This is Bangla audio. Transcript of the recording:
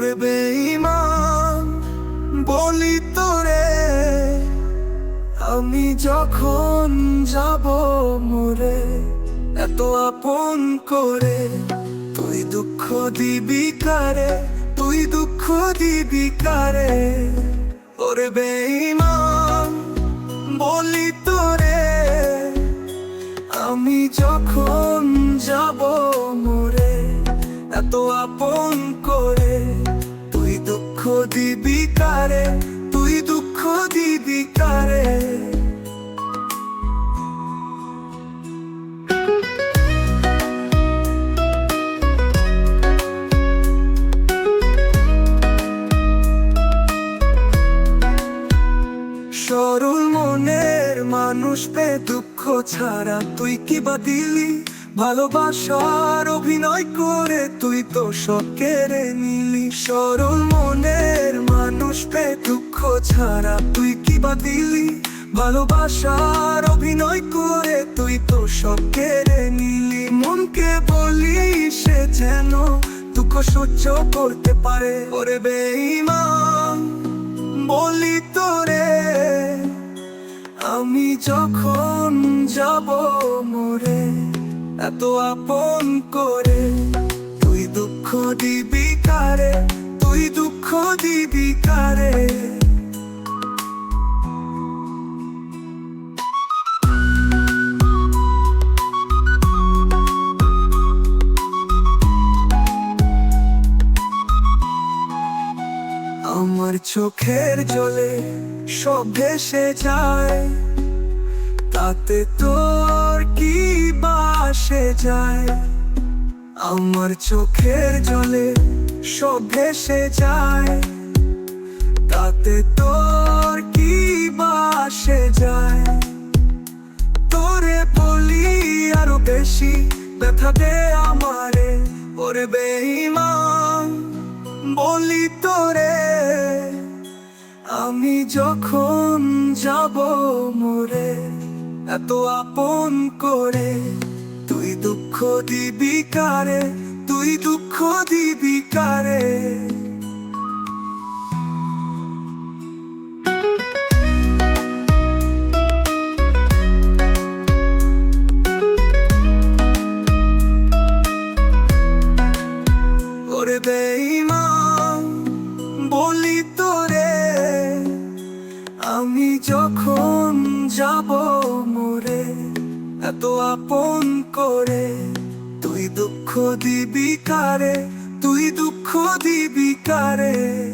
ওরে বেঈমান বলি তোরে, আমি যখন যাব মোরে, এত আপন করে, তুই দুঃখ দিবি কারে? তুই দুঃখ দিবি কারে? ওরে বেঈমান বলি তোরে, আমি যখন যাব মোরে, এত আপন করে দিবি কারে? তুই দুঃখ দিবি কারে? সরল মনের মানুষ পে দুঃখ ছাড়া তুই কি বা দিলি? ভালোবাসার অভিনয় করে তুই তো সব কেড়ে নিলি। সরল মনের মানুষ পে দুঃখ ছাড়া তুই কি বা দিলি? ভালোবাসার অভিনয় করে তুই তো সব কেড়ে নিলি। মনকে বলি সে যেন দুঃখ সহ্য করতে পারে। ওরে বেঈমান, বলি তোরে, আমি যখন যাব এত আপন করে তুই দুঃখ দিবি কারে? তুই দুঃখ দিবি কারে? আমার চোখের জলে সব ভেসে যায়। তাতে তোর কি বাসে যায়। আমার চোখের জলে সব ভেসে যায়। তাতে তোর কি বাসে যায়? তোরে বলি আরও বেশি ব্যথা দে আমারে। ওরে বেঈমান, বলি তোরে, আমি যখন যাব মোরে, এত আপন করে তুই দুঃখ দিবি কারে? তুই দুঃখ দিবি কারে? ওরে বেঈমান, বলি তোরে, আমি যখন যাব মোরে। এত আপন করে। তুই দুঃখ দিবি কারে? তুই দুঃখ দিবি কারে?